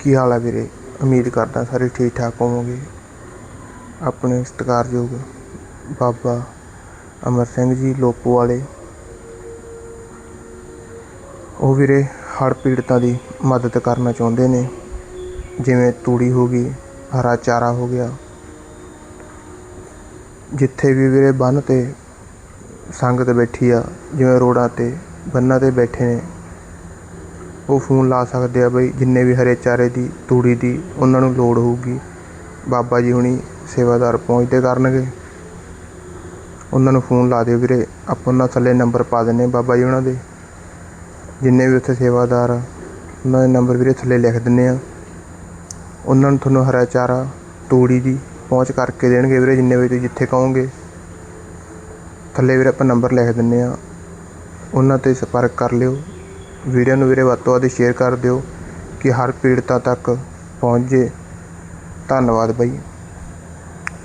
ਕੀ ਹਾਲ ਹੈ ਵੀਰੇ? ਉਮੀਦ ਕਰਦਾ ਸਾਰੇ ਠੀਕ ਠਾਕ ਹੋਵੋਗੇ। ਆਪਣੇ ਸਤਿਕਾਰਯੋਗ ਬਾਬਾ ਅਮਰ ਸਿੰਘ ਜੀ ਲੋਪੋ ਵਾਲੇ। ਉਹ ਵੀਰੇ ਹੜ੍ਹ ਪੀੜਤਾਂ ਦੀ ਮਦਦ ਕਰਨਾ ਚਾਹੁੰਦੇ ਨੇ। ਜਿਵੇਂ ਤੂੜੀ ਹੋ ਗਈ, ਹਰਾ ਚਾਰਾ ਹੋ ਗਿਆ। ਜਿੱਥੇ ਵੀ ਵੀਰੇ ਬੰਨ ਤੇ ਸੰਗਤ ਬੈਠੀ ਆ, ਜਿਵੇਂ ਰੋਡਾਂ ਤੇ ਬੰਨਾਂ ਤੇ ਬੈਠੇ ਨੇ ਉਹ ਫੋਨ ਲਾ ਸਕਦੇ ਆ ਬਈ, ਜਿੰਨੇ ਵੀ ਹਰੇ ਚਾਰੇ ਦੀ, ਤੂੜੀ ਦੀ ਉਹਨਾਂ ਨੂੰ ਲੋੜ ਹੋਊਗੀ। ਬਾਬਾ ਜੀ ਹੁਣੀ ਸੇਵਾਦਾਰ ਪਹੁੰਚਦੇ ਕਰਨਗੇ। ਉਹਨਾਂ ਨੂੰ ਫੋਨ ਲਾ ਦਿਓ ਵੀਰੇ, ਆਪਾਂ ਉਹਨਾਂ ਥੱਲੇ ਨੰਬਰ ਪਾ ਦਿੰਨੇ ਬਾਬਾ ਜੀ ਉਹਨਾਂ ਦੇ। ਜਿੰਨੇ ਵੀ ਉੱਥੇ ਸੇਵਾਦਾਰ ਆ, ਉਹਨਾਂ ਦੇ ਨੰਬਰ ਵੀਰੇ ਥੱਲੇ ਲਿਖ ਦਿੰਨੇ ਆ ਉਹਨਾਂ ਨੂੰ ਤੁਹਾਨੂੰ ਹਰਾ ਚਾਰਾ, ਤੂੜੀ ਦੀ ਪਹੁੰਚ ਕਰਕੇ ਦੇਣਗੇ ਵੀਰੇ, ਜਿੰਨੇ ਵਜੇ ਤੁਸੀਂ ਜਿੱਥੇ ਕਹੋਗੇ। ਥੱਲੇ ਵੀਰੇ ਆਪਾਂ ਨੰਬਰ ਲਿਖ ਦਿੰਨੇ ਆ ਉਹਨਾਂ ਤੇ ਸੰਪਰਕ ਕਰ ਲਿਓ। ਵੀਡੀਓ ਨੂੰ ਵੀਰੇ ਵੱਧ ਤੋਂ ਵੱਧ ਸ਼ੇਅਰ ਕਰ ਦਿਓ ਕਿ ਹਰ ਪੀੜਤਾਂ ਤੱਕ ਪਹੁੰਚ। ਜੇ ਧੰਨਵਾਦ ਬਾਈ।